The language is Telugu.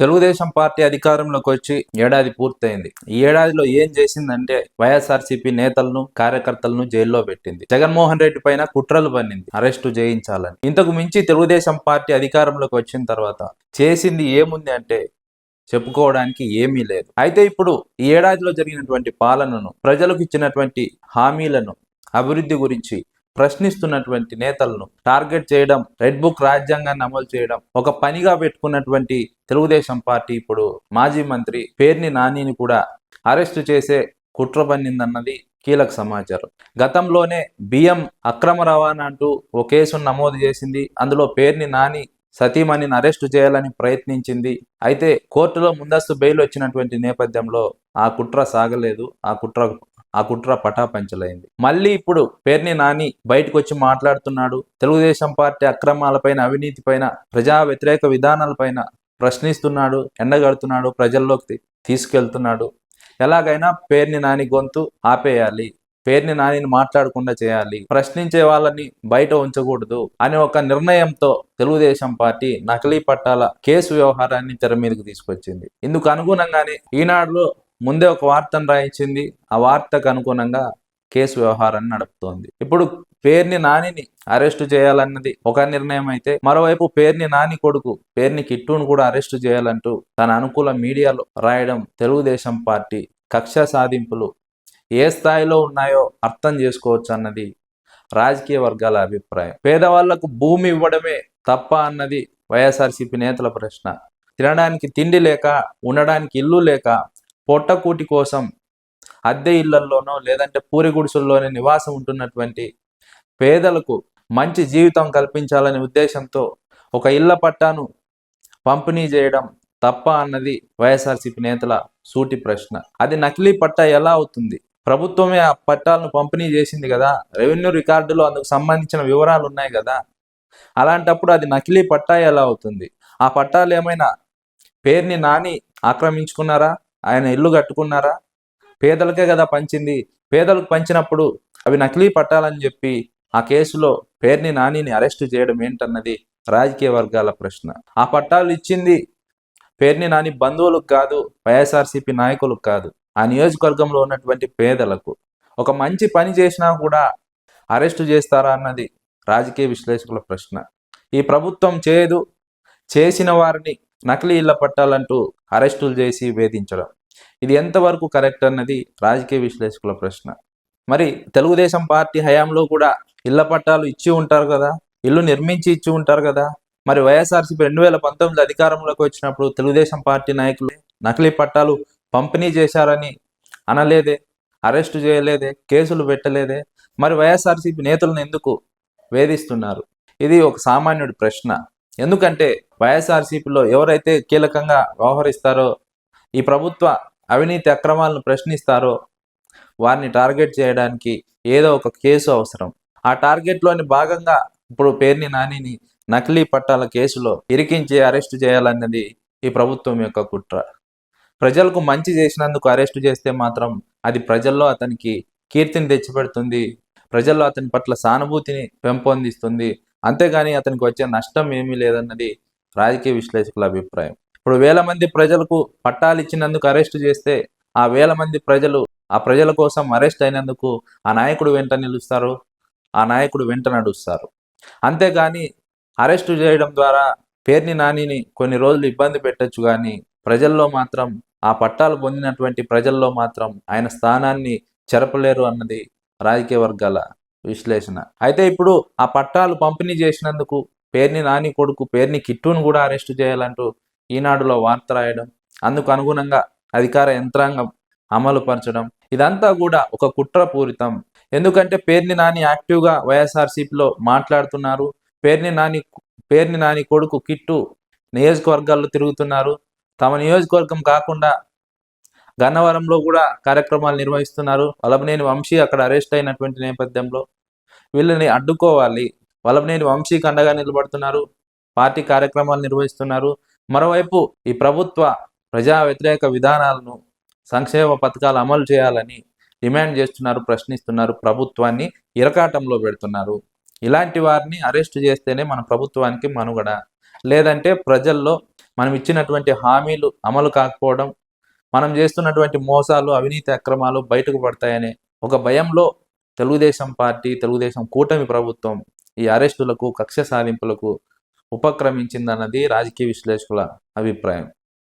తెలుగుదేశం పార్టీ అధికారంలోకి వచ్చి ఏడాది పూర్తయింది. ఈ ఏడాదిలో ఏం చేసిందంటే వైఎస్ఆర్సీపీ నేతలను కార్యకర్తలను జైల్లో పెట్టింది. జగన్మోహన్ రెడ్డి పైన కుట్రలు పన్నింది. అరెస్టు చేయించాలని. ఇంతకు మించి తెలుగుదేశం పార్టీ అధికారంలోకి వచ్చిన తర్వాత చేసింది ఏముంది అంటే చెప్పుకోవడానికి ఏమీ లేదు. అయితే ఇప్పుడు ఈ ఏడాదిలో జరిగినటువంటి పాలనను ప్రజలకు ఇచ్చినటువంటి హామీలను అభివృద్ధి గురించి ప్రశ్నిస్తున్నటువంటి నేతలను టార్గెట్ చేయడం రెడ్ బుక్ రాజ్యాంగాన్ని అమలు చేయడం ఒక పనిగా పెట్టుకున్నటువంటి తెలుగుదేశం పార్టీ ఇప్పుడు మాజీ మంత్రి పేర్ని నానిని కూడా అరెస్టు చేసే కుట్ర పన్నిందన్నది కీలక సమాచారం. గతంలోనే బియ్యం అక్రమ రవాణా అంటూ ఓ కేసును నమోదు చేసింది. అందులో పేర్ని నాని సతీమణిని అరెస్టు చేయాలని ప్రయత్నించింది. అయితే కోర్టులో ముందస్తు బెయిల్ వచ్చినటువంటి నేపథ్యంలో ఆ కుట్ర సాగలేదు. ఆ కుట్ర ఆ కుట్ర పటాపంచలైంది. మళ్ళీ ఇప్పుడు పేర్ని నాని బయటకు వచ్చి మాట్లాడుతున్నాడు. తెలుగుదేశం పార్టీ అక్రమాలపైన అవినీతిపైన ప్రజా వ్యతిరేక విధానాలపైన ప్రశ్నిస్తున్నాడు ఎండగడుతున్నాడు ప్రజల్లోకి తీసుకెళ్తున్నాడు. ఎలాగైనా పేర్ని నాని గొంతు ఆపేయాలి. పేర్ని నానిని మాట్లాడకుండా చేయాలి. ప్రశ్నించే వాళ్ళని బయట ఉంచకూడదు అనే ఒక నిర్ణయంతో తెలుగుదేశం పార్టీ నకిలీ పట్టాల కేసు వ్యవహారాన్ని తెర మీదకి తీసుకొచ్చింది. ఇందుకు అనుగుణంగానే ఈనాడులో ముందే ఒక వార్తను రాయించింది. ఆ వార్తకు అనుగుణంగా కేసు వ్యవహారాన్ని నడుపుతోంది. ఇప్పుడు పేర్ని నానిని అరెస్టు చేయాలన్నది ఒక నిర్ణయం అయితే మరోవైపు పేర్ని నాని కొడుకు పేర్ని కిట్టును కూడా అరెస్టు చేయాలంటూ తన అనుకూల మీడియాలో రాయడం తెలుగుదేశం పార్టీ కక్ష సాధింపులు ఏ స్థాయిలో ఉన్నాయో అర్థం చేసుకోవచ్చు అన్నది రాజకీయ వర్గాల అభిప్రాయం. పేదవాళ్ళకు భూమి ఇవ్వడమే తప్ప అన్నది వైఎస్ఆర్సీపీ నేతల ప్రశ్న. తినడానికి తిండి లేక ఉండడానికి ఇల్లు లేక పొట్టకూటి కోసం అద్దె ఇళ్ళల్లోనో లేదంటే పూరి గుడిసెల్లోనే నివాసం ఉంటున్నటువంటి పేదలకు మంచి జీవితం కల్పించాలనే ఉద్దేశంతో ఒక ఇళ్ళ పట్టాను పంపిణీ చేయడం తప్ప అన్నది వైఎస్ఆర్సీపీ నేతల సూటి ప్రశ్న. అది నకిలీ పట్టా ఎలా అవుతుంది? ప్రభుత్వమే ఆ పట్టాలను పంపిణీ చేసింది కదా? రెవెన్యూ రికార్డులో అందుకు సంబంధించిన వివరాలు ఉన్నాయి కదా? అలాంటప్పుడు అది నకిలీ పట్టా ఎలా అవుతుంది? ఆ పట్టాలు ఏమైనా పేరుని నాని ఆక్రమించుకున్నారా? ఆయన ఇల్లు కట్టుకున్నారా? పేదలకే కదా పంచింది. పేదలకు పంచినప్పుడు అవి నకిలీ పట్టాలని చెప్పి ఆ కేసులో పేర్ని నానిని అరెస్టు చేయడం ఏంటన్నది రాజకీయ వర్గాల ప్రశ్న. ఆ పట్టాలు ఇచ్చింది పేర్ని నాని బంధువులకు కాదు వైఎస్ఆర్సీపీ నాయకులకు కాదు. ఆ నియోజకవర్గంలో ఉన్నటువంటి పేదలకు. ఒక మంచి పని చేసినా కూడా అరెస్టు చేస్తారా అన్నది రాజకీయ విశ్లేషకుల ప్రశ్న. ఈ ప్రభుత్వం చేయదు చేసిన వారిని నకిలీ ఇళ్ళ పట్టాలంటూ అరెస్టులు చేసి వేధించడం. ఇది ఎంతవరకు కరెక్ట్ అన్నది రాజకీయ విశ్లేషకుల ప్రశ్న. మరి తెలుగుదేశం పార్టీ హయాంలో కూడా ఇళ్ళ పట్టాలు ఇచ్చి ఉంటారు కదా ఇల్లు నిర్మించి ఇచ్చి ఉంటారు కదా. మరి వైఎస్ఆర్సీపీ రెండు వేల పంతొమ్మిది అధికారంలోకి వచ్చినప్పుడు తెలుగుదేశం పార్టీ నాయకులు నకిలీ పట్టాలు పంపిణీ చేశారని అనలేదే అరెస్టు చేయలేదే కేసులు పెట్టలేదే. మరి వైఎస్ఆర్సీపీ నేతలను ఎందుకు వేధిస్తున్నారు? ఇది ఒక సామాన్యుడి ప్రశ్న. ఎందుకంటే వైఎస్ఆర్సీపీలో ఎవరైతే కీలకంగా వ్యవహరిస్తారో ఈ ప్రభుత్వ అవినీతి అక్రమాలను ప్రశ్నిస్తారో వారిని టార్గెట్ చేయడానికి ఏదో ఒక కేసు అవసరం. ఆ టార్గెట్లోని భాగంగా ఇప్పుడు పేర్ని నానిని నకిలీ పట్టాల కేసులో ఇరికించి అరెస్టు చేయాలన్నది ఈ ప్రభుత్వం యొక్క కుట్ర. ప్రజలకు మంచి చేసినందుకు అరెస్టు చేస్తే మాత్రం అది ప్రజల్లో అతనికి కీర్తిని తెచ్చిపెడుతుంది ప్రజల్లో అతని పట్ల సానుభూతిని పెంపొందిస్తుంది. అంతేగాని అతనికి వచ్చే నష్టం ఏమీ లేదన్నది రాజకీయ విశ్లేషకుల అభిప్రాయం. ఇప్పుడు వేల మంది ప్రజలకు పట్టాలు ఇచ్చినందుకు అరెస్ట్ చేస్తే ఆ వేల మంది ప్రజలు ఆ ప్రజల కోసం అరెస్ట్ అయినందుకు ఆ నాయకుడు వెంట నిలుస్తారు ఆ నాయకుడు వెంట నడుస్తారు. అంతేగాని అరెస్టు చేయడం ద్వారా పేర్ని నానిని కొన్ని రోజులు ఇబ్బంది పెట్టచ్చు కానీ ప్రజల్లో మాత్రం ఆ పట్టాలు పొందినటువంటి ప్రజల్లో మాత్రం ఆయన స్థానాన్ని చెరపలేరు అన్నది రాజకీయ వర్గాల విశ్లేషణ. అయితే ఇప్పుడు ఆ పట్టాలు పంపిణీ చేసినందుకు పేర్ని నాని కొడుకు పేర్ని కిట్టును కూడా అరెస్టు చేయాలంటూ ఈనాడులో వార్త రాయడం అందుకు అనుగుణంగా అధికార యంత్రాంగం అమలు పరచడం ఇదంతా కూడా ఒక కుట్రపూరితం ఎందుకంటే పేర్ని నాని యాక్టివ్గా వైఎస్ఆర్సీపీలో మాట్లాడుతున్నారు పేర్ని నాని పేర్ని నాని కొడుకు కిట్టు నియోజకవర్గాల్లో తిరుగుతున్నారు తమ నియోజకవర్గం కాకుండా గన్నవరంలో కూడా కార్యక్రమాలు నిర్వహిస్తున్నారు. వలభనేని వంశీ అక్కడ అరెస్ట్ అయినటువంటి నేపథ్యంలో వీళ్ళని అడ్డుకోవాలి. వల్లభనేని వంశీకి అండగా నిలబడుతున్నారు. పార్టీ కార్యక్రమాలు నిర్వహిస్తున్నారు. మరోవైపు ఈ ప్రభుత్వ ప్రజా వ్యతిరేక విధానాలను సంక్షేమ పథకాలు అమలు చేయాలని డిమాండ్ చేస్తున్నారు ప్రశ్నిస్తున్నారు. ప్రభుత్వాన్ని ఇరకాటంలో పెడుతున్నారు. ఇలాంటి వారిని అరెస్ట్ చేస్తేనే మన ప్రభుత్వానికి మనుగడ. లేదంటే ప్రజల్లో మనం ఇచ్చినటువంటి హామీలు అమలు కాకపోవడం మనం చేస్తున్నటువంటి మోసాలు అవినీతి అక్రమాలు బయటకు పడతాయనే ఒక భయంలో తెలుగుదేశం పార్టీ తెలుగుదేశం కూటమి ప్రభుత్వం ఈ అరెస్టులకు కక్ష సాధింపులకు ఉపక్రమించిందన్నది రాజకీయ విశ్లేషకుల అభిప్రాయం.